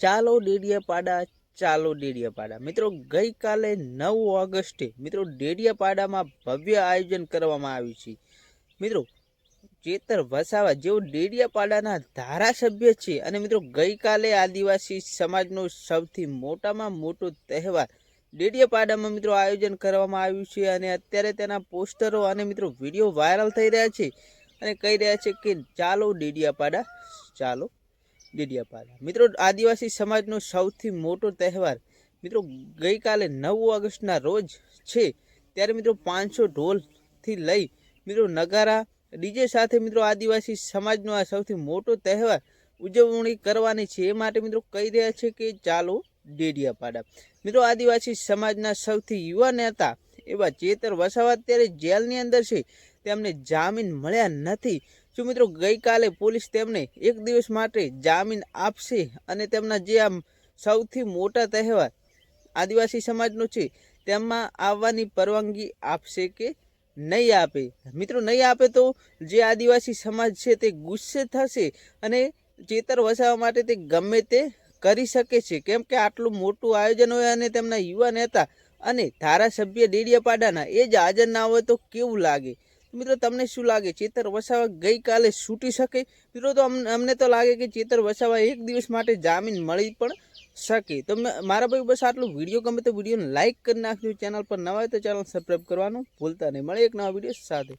ચાલો ડેડિયાપાડા ચાલો ડેડિયાપાડા. મિત્રો, ગઈકાલે નવ ઓગસ્ટે, મિત્રો, ડેડિયાપાડામાં ભવ્ય આયોજન કરવામાં આવ્યું છે. મિત્રો, ચેતર વસાવા જેઓ ડેડિયાપાડાના ધારાસભ્ય છે અને મિત્રો, ગઈકાલે આદિવાસી સમાજનો સૌથી મોટામાં મોટો તહેવાર ડેડિયાપાડામાં મિત્રો, આયોજન કરવામાં આવ્યું છે અને અત્યારે તેના પોસ્ટરો અને મિત્રો, વીડિયો વાયરલ થઈ રહ્યા છે અને કહી રહ્યા છે કે ચાલો ડેડિયાપાડા, ચાલો ડેડિયાપાડા મિત્રો, આદિવાસી સમાજનો સૌથી મોટો તહેવાર, મિત્રો, ગઈકાલે નવ ઓગસ્ટના રોજ છે. ત્યારે, મિત્રો, પાંચસો ઢોલથી લઈ, મિત્રો, નગારા, ડીજે સાથે, મિત્રો, આદિવાસી સમાજનો આ સૌથી મોટો તહેવાર ઉજવણી કરવાની છે. એ માટે, મિત્રો, કહી રહ્યા છે કે ચાલો ડેડિયાપાડા મિત્રો, આદિવાસી સમાજના સૌથી યુવા નેતા એવા ચેતર વસાવા અત્યારે જેલની અંદર છે. તેમને જામીન મળ્યા નથી. શું મિત્રો, ગઈકાલે પોલીસ તેમને એક દિવસ માટે જામીન આપશે અને તેમના જે આમ સૌથી મોટા તહેવાર આદિવાસી સમાજનો છે, તેમાં આવવાની પરવાનગી આપશે કે નહીં આપે? મિત્રો, નહીં આપે તો જે આદિવાસી સમાજ છે તે ગુસ્સે થશે અને ચેતર વસાવવા માટે તે ગમે તે કરી શકે છે. કેમ કે આટલું મોટું આયોજન હોય અને તેમના યુવા નેતા અને ધારાસભ્ય ડેડિયાપાડાના એ જ હાજર ના હોય તો કેવું લાગે? મિત્રો, તમને શું લાગે? ચેતર વસાવા ગઈકાલે છૂટી શકે? મિત્રો, તો અમ- અમને તો લાગે કે ચેતર વસાવા એક દિવસ માટે જામીન મળી પણ શકે. તો મારા ભાઈ બસ આટલું. વીડિયો ગમે તો વિડીયોને લાઇક કરી નાખજો. ચેનલ પર નવા હોય તો ચેનલ સબસ્ક્રાઈબ કરવાનું ભૂલતા નહીં. મળે એક નવા વીડિયો સાથે.